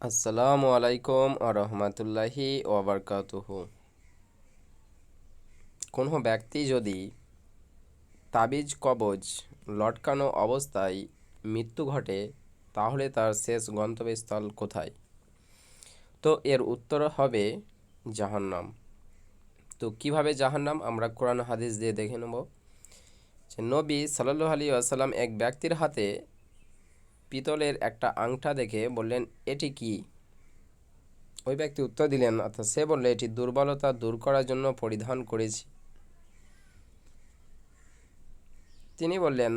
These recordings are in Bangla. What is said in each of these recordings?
আসসালামু আলাইকুম আরহামাতুল্লাহি ওবরকাতুহু কোনো ব্যক্তি যদি তাবিজ, কবজ লটকানো অবস্থায় মৃত্যু ঘটে, তাহলে তার শেষ গন্তব্যস্থল কোথায়? তো এর উত্তর হবে জাহান্নাম। তো কীভাবে জাহান্নাম? আমরা কোরআন হাদিস দিয়ে দেখে নেব। নবী সাল্লু আলী আসাল্লাম এক ব্যক্তির হাতে পিতলের একটা আংটা দেখে বললেন, এটি কি? ওই ব্যক্তি উত্তর দিলেন, অর্থাৎ সে বললে, এটি দুর্বলতা দূর করার জন্য পরিধান করেছি। তিনি বললেন,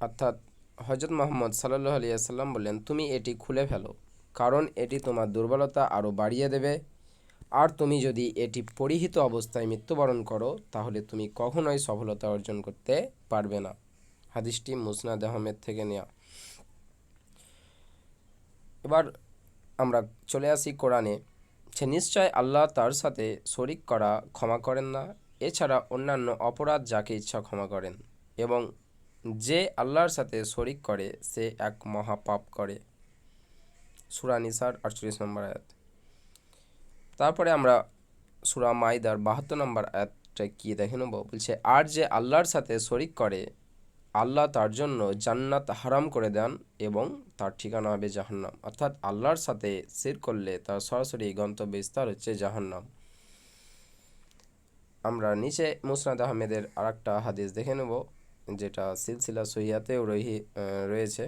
অর্থাৎ হজরত মোহাম্মদ সাল্লু আলিয়াল্লাম বললেন, তুমি এটি খুলে ফেলো, কারণ এটি তোমার দুর্বলতা আরও বাড়িয়ে দেবে। আর তুমি যদি এটি পরিহিত অবস্থায় মৃত্যুবরণ করো, তাহলে তুমি কখনোই সফলতা অর্জন করতে পারবে না। হাদিসটি মুসনাদ আহমেদ থেকে নেওয়া এবার আমরা চলে আসি কোরআনে। সে নিশ্চয় আল্লাহ তার সাথে শরিক করা ক্ষমা করেন না, এছাড়া অন্যান্য অপরাধ যাকে ইচ্ছা ক্ষমা করেন। এবং যে আল্লাহর সাথে শরিক করে, সে এক মহাপাপ করে। সুরা নিসার আটচল্লিশ নম্বর আয়াত। তারপরে আমরা সুরা মাইদার বাহাত্তর নম্বর আয়াতটা কি দেখে নেব। বলছে, আর যে আল্লাহর সাথে শরিক করে আল্লাহ তার জন্য জান্নাত হারাম করে দেন এবং তার ঠিকানা হবে জাহান্নাম। অর্থাৎ আল্লাহর সাথে সির করলে তার সরাসরি গন্তব্যস্থল হচ্ছে জাহান্নাম। আমরা নিচে মুসনাদ আহমেদের আর একটা হাদিস দেখে নেব, যেটা সিলসিলা সহিয়াতেও রয়েছে।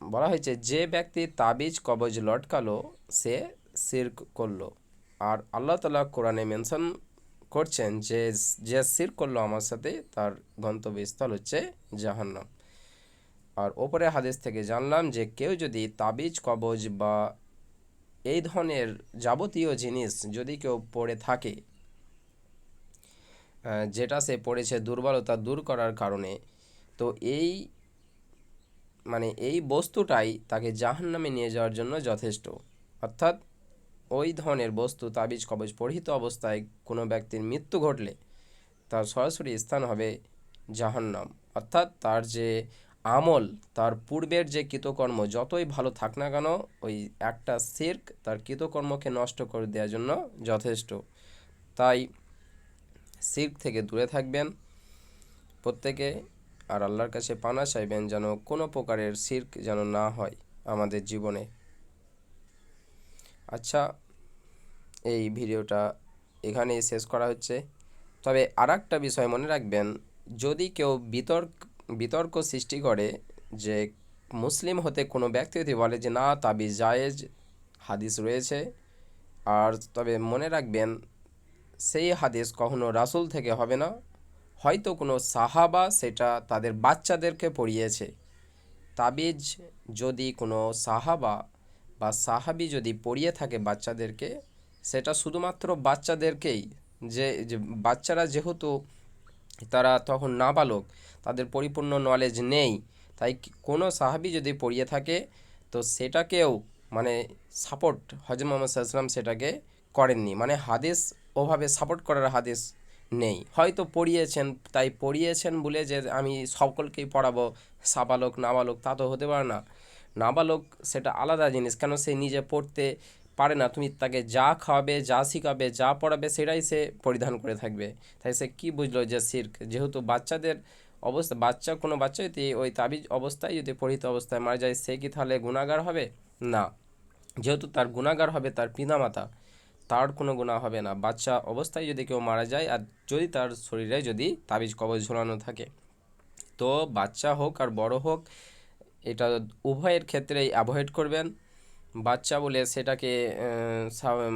বলা হয়েছে, যে ব্যক্তি তাবিজ কবজ লটকালো, সে সির করল। আর আল্লাহ তালা কোরআনে মেনশন করছেন যে যে সির করল আমার সাথে, তার গন্তব্যস্থল হচ্ছে জাহান্নাম। আর ওপরে হাদিস থেকে জানলাম যে কেউ যদি তাবিজ, কবজ বা এই ধরনের যাবতীয় জিনিস যদি কেউ পড়ে থাকে যেটা সে পড়েছে দুর্বলতা দূর করার কারণে, তো এই মানে এই বস্তুটাই তাকে জাহান্নামে নিয়ে যাওয়ার জন্য যথেষ্ট। অর্থাৎ ওই ধরনের বস্তু তাবিজ কবজ পরিহিত অবস্থায় কোনো ব্যক্তির মৃত্যু ঘটলে তার সরাসরি স্থান হবে জাহান্নাম। অর্থাৎ তার যে আমল, তার পূর্বের যে কৃতকর্ম, যতই ভালো থাক না কেন, ওই একটা সির্ক তার কৃতকর্মকে নষ্ট করে দেওয়ার জন্য যথেষ্ট। তাই সির্ক থেকে দূরে থাকবেন প্রত্যেকে, আর আল্লাহর কাছে পানা চাইবেন যেন কোনো প্রকারের সির্ক যেন না হয় আমাদের জীবনে। আচ্ছা এই ভিডিওটা এখানেই শেষ করা হচ্ছে। তবে আর একটা বিষয় মনে রাখবেন, যদি কেউ বিতর্ক বিতর্ক সৃষ্টি করে যে মুসলিম হতে কোনো ব্যক্তি যদি বলে যে, না তাবি জায়েজ, হাদিস রয়েছে। আর তবে মনে রাখবেন, সেই হাদিস কখনো রাসুল থেকে হবে না। হয়তো কোনো সাহাবা সেটা তাদের বাচ্চাদেরকে পড়িয়েছে। তাবিজ যদি কোনো সাহাবা বা সাহাবি যদি পড়িয়ে থাকে বাচ্চাদেরকে, সেটা শুধুমাত্র বাচ্চাদেরকেই, যে বাচ্চারা যেহেতু তারা তখন নাবালক, তাদের পরিপূর্ণ নলেজ নেই, তাই কোনো সাহাবি যদি পড়িয়ে থাকে, তো সেটাকেও মানে সাপোর্ট হজরত মোহাম্মদ সাল্লাম সেটাকে করেননি। মানে হাদিস ওভাবে সাপোর্ট করার হাদিস নেই। হয়তো পড়িয়েছেন, তাই পড়িয়েছেন বলে যে, আমি সকলকেই পড়াবো, সাবালক, নাবালক, তা তো হতে পারে না। নাবালক সেটা আলাদা জিনিস। কেন সে নিজে পড়তে পারে না? তুমি তাকে যা খাওয়াবে, যা শিখাবে, যা পড়াবে, সেটাই সে পরিধান করে থাকবে। তাই সে কী বুঝলো যে সির্ক? যেহেতু বাচ্চাদের অবস্থা, বাচ্চা কোনো বাচ্চা যদি ওই তাবিজ অবস্থায়, যদি পরিহিত অবস্থায় মারা যায়, সে কি তাহলে গুণাগার হবে? না। যেহেতু তার গুণাগার হবে, তার পিতামাতা, তার কোনো গুণা হবে না। বাচ্চা অবস্থায় যদি কেউ মারা যায়, আর যদি তার শরীরে যদি তাবিজ কবজ ঝোলানো থাকে, তো বাচ্চা হোক আর বড় হোক এটা উভয়ের ক্ষেত্রেই অ্যাভয়েড করবেন। বাচ্চা বলে সেটাকে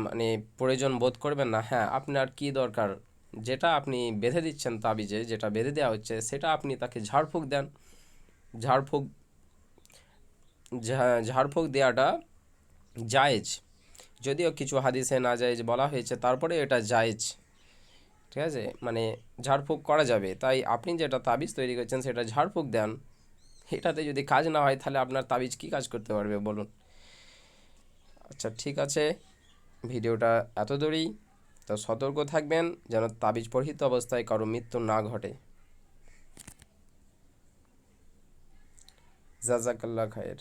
মানে প্রয়োজন বোধ করবেন না। হ্যাঁ আপনার কি দরকার? যেটা আপনি বেঁধে দিচ্ছেন তাবিজে, যেটা বেঁধে দেওয়া হচ্ছে, সেটা আপনি তাকে ঝাড়ফুঁক দেন। ঝাড়ফুঁক ঝাড়ফুঁক দেওয়াটা জায়েজ। যদিও কিছু হাদিসে না জায়েজ বলা হয়েছে তারপরে এটা জায়েজ। ঠিক আছে? মানে ঝাড়ফুঁক করা যাবে। তাই আপনি যেটা তাবিজ তৈরি করছেন, সেটা ঝাড়ফুঁক দেন। এটাতে যদি কাজ না হয়, তাহলে আপনার তাবিজ কি কাজ করতে পারবে বলুন? আচ্ছা ঠিক আছে। ভিডিওটা এত দূরই, তো সতর্ক থাকবেন যেন তাবিজ পরিহিত অবস্থায় কারও মৃত্যু না ঘটে। জাজাকাল্লা খায়ের।